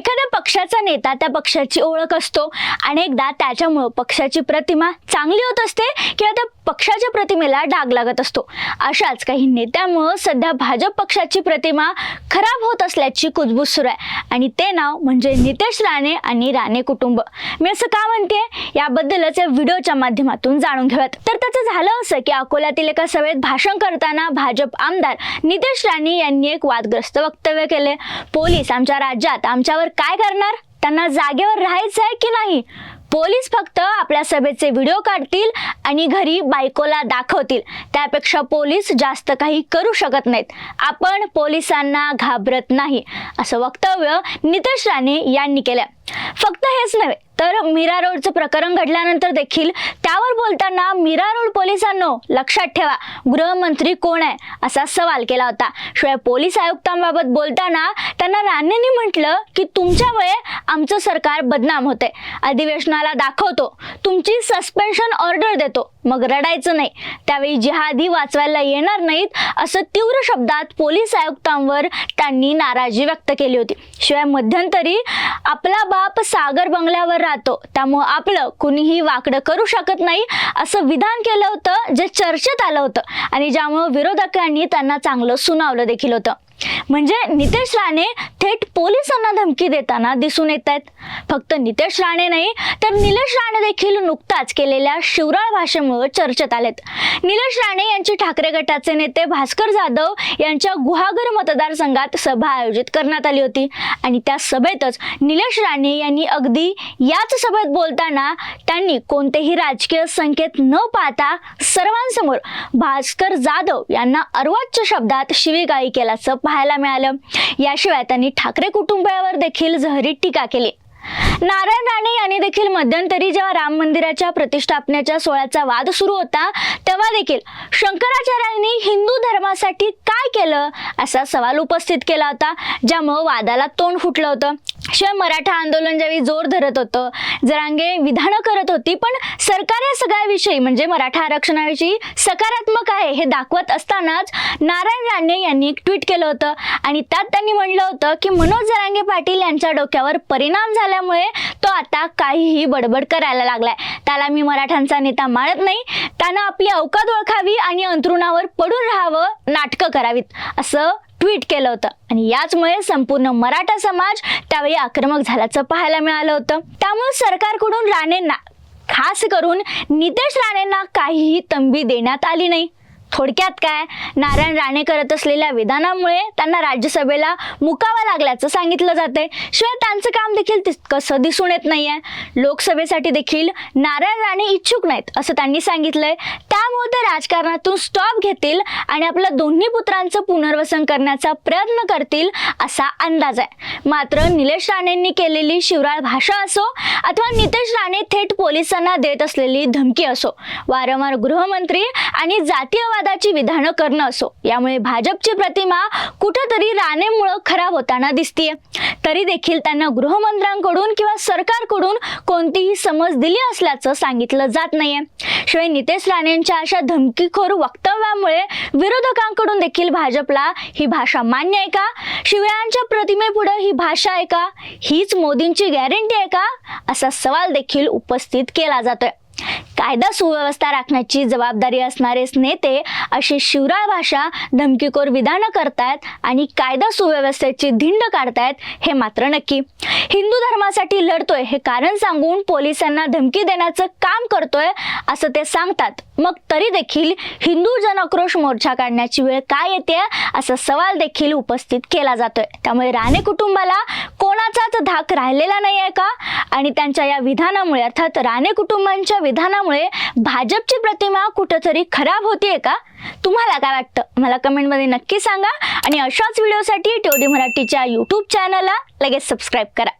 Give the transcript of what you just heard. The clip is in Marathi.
एखाद्या पक्षाचा नेता त्या पक्षाची ओळख असतो अनेकदा त्याच्यामुळं पक्षाची प्रतिमा चांगली होत असते किंवा त्या पक्षाच्या प्रतिमेला डाग लागत असतो. अशाच काही नेत्यामुळं सध्या भाजप पक्षाची प्रतिमा खराब होत असल्याची कुजबूज सुरू आहे. आणि ते नाव म्हणजे नितेश राणे आणि राणे कुटुंब. मी असं का म्हणते याबद्दलच या व्हिडिओच्या माध्यमातून जाणून घेऊयात. तर त्याचं झालं असं की अकोल्यातील एका सभेत भाषण करताना भाजप आमदार नितेश राणे यांनी एक वादग्रस्त वक्तव्य केले पोलीस आमच्या राज्यात आमच्यावर काय करणार? त्यांना जागेवर राहायचं आहे की नाही? पोलीस फक्त आपल्या सभेचे व्हिडिओ काढतील आणि घरी बायकोला दाखवतील. त्यापेक्षा पोलीस जास्त काही करू शकत नाहीत. आपण पोलिसांना घाबरत नाही असं वक्तव्य नितेश राणे यांनी केलं फक्त हेच नव्हे तर मीरा रोडचं प्रकरण घडल्यानंतर देखील त्यावर बोलताना मीरा रोड पोलिसांनो लक्षात ठेवा गृहमंत्री कोण आहे? असा सवाल केला होता. शिवाय पोलीस आयुक्तांबाबत बोलताना त्यांना राणेंनी म्हटलं की तुमच्यामुळे आमचं सरकार बदनाम होते. अधिवेशनाला दाखवतो. तुमची सस्पेन्शन ऑर्डर देतो. मग रडायचं नाही. त्यावेळी जिहादी वाचवायला येणार नाहीत असं तीव्र शब्दात पोलीस आयुक्तांवर त्यांनी नाराजी व्यक्त केली होती. शिवाय मध्यंतरी आपला बाप सागर बंगल्यावर राहतो. त्यामुळं आपलं कुणीही वाकडं करू शकत नाही असं विधान केलं होतं जे चर्चेत आलं होतं. आणि ज्यामुळं विरोधकांनी त्यांना चांगलं सुनावलं देखील होतं. म्हणजे नितेश राणे थेट पोलिसांना धमकी देताना दिसून येत आहेत फक्त नितेश राणे नाही तर निलेश राणे देखील नुकताच केलेल्या शिवराळ भाषेमुळे चर्चेत आलेत. निलेश राणे यांची ठाकरे गटाचे नेते भास्कर जाधव यांच्या गुहागर मतदारसंघात सभा आयोजित करण्यात आली होती. आणि त्या सभेतच निलेश राणे यांनी अगदी याच सभेत बोलताना त्यांनी कोणतेही राजकीय संकेत न पाहता सर्वांसमोर भास्कर जाधव यांना अर्वाच्य शब्दात शिवीगाळी केल्याचं पाहायला मिळालं. याशिवाय त्यांनी ठाकरे कुटुंबावर देखील जहरी टीका केली. नारायण राणे यांनी देखील मध्यंतरी जेव्हा राम मंदिराच्या प्रतिष्ठापनेच्या सोहळ्याचा वाद सुरू होता तेव्हा देखील शंकराचार्यांनी हिंदू धर्मासाठी काय केलं असा सवाल उपस्थित केला होता ज्यामुळं वादाला तोंड फुटलं होतं. शिवाय मराठा आंदोलन ज्यावेळी जोर धरत होतं जरांगे विधानं करत होती पण सरकार या सगळ्याविषयी म्हणजे मराठा आरक्षणाविषयी सकारात्मक आहे हे दाखवत असतानाच नारायण राणे यांनी एक ट्विट केलं होतं. आणि त्यात त्यांनी म्हणलं होतं की मनोज जरांगे पाटील यांच्या डोक्यावर परिणाम झाल्यामुळे तो आता काहीही बडबड करायला लागलाय. त्याला मी मराठ्यांचा नेता मानत नाही. त्यानं आपली अवकात ओळखावी आणि अंतरुणावर पडून राहावं नाटकं करावीत. असं ट्विट केलं होतं. आणि याचमुळे संपूर्ण मराठा समाज त्यावेळी आक्रमक झाल्याचं पाहायला मिळालं होतं. त्यामुळे सरकारकडून राणेंना खास करून नितेश राणेंना काहीही तंबी देण्यात आली नाही. थोडक्यात काय? नारायण राणे करत असलेल्या विधानामुळे त्यांना राज्यसभेला मुकावं लागल्याचं सांगितलं जातंय. शिवाय त्यांचं काम देखील तितकंसं दिसून येत नाहीये. लोकसभेसाठी देखील नारायण राणे इच्छुक नाहीत असं त्यांनी सांगितलंय. त्यामुळे ते राजकारणातून स्टॉप घेतील आणि आपल्या दोन्ही पुत्रांचं पुनर्वसन करण्याचा प्रयत्न करतील असा अंदाज आहे. मात्र निलेश राणेंनी केलेली शिवराळ भाषा असो अथवा नितेश राणे थेट पोलिसांना देत असलेली धमकी असो वारंवार गृहमंत्री आणि जातीयवाद जातीयवादाची विधानं करणं असो यामुळे भाजपची प्रतिमा कुठंतरी राणेमुळं खराब होताना दिसतीये. तरी देखील त्यांना गृहमंत्र्यांकडून किंवा सरकारकडून कोणतीही समज दिली असल्याचं सांगितलं जात नाहीये. शिवाय नितेश राणेंच्या अशा धमकीखोर वक्तव्यामुळे विरोधकांकडून देखील भाजपला ही भाषा मान्य आहे का? शिवरायांच्या प्रतिमेपुढे ही भाषा आहे का? हीच मोदींची गॅरंटी आहे का? असा सवाल देखील उपस्थित केला जातोय. कायदा सुव्यवस्था राखण्याची जबाबदारी असणारे नेते अशी शिवराळ भाषा धमकीखोर विधानं करतायत आणि कायदा सुव्यवस्थेची धिंड काढतायत हे मात्र नक्की. हिंदू धर्मासाठी लढतोय हे कारण सांगून पोलिसांना धमकी देण्याचं काम करतोय असं ते सांगतात. मग तरी देखील हिंदू जनआक्रोश मोर्चा काढण्याची वेळ काय येते? असा सवाल देखील उपस्थित केला जातोय. त्यामुळे राणे कुटुंबाला कोणाचाच धाक राहिलेला नाही आहे का? आणि त्यांच्या या विधानामुळे अर्थात राणे कुटुंबांच्या विधानामुळे भाजपची प्रतिमा कुठंतरी खराब होतीये का? तुम्हाला काय वाटतं? मला कमेंटमध्ये नक्की सांगा. आणि अशाच व्हिडिओसाठी टेवडी मराठीच्या यूट्यूब चॅनलला लगेच सबस्क्राईब करा.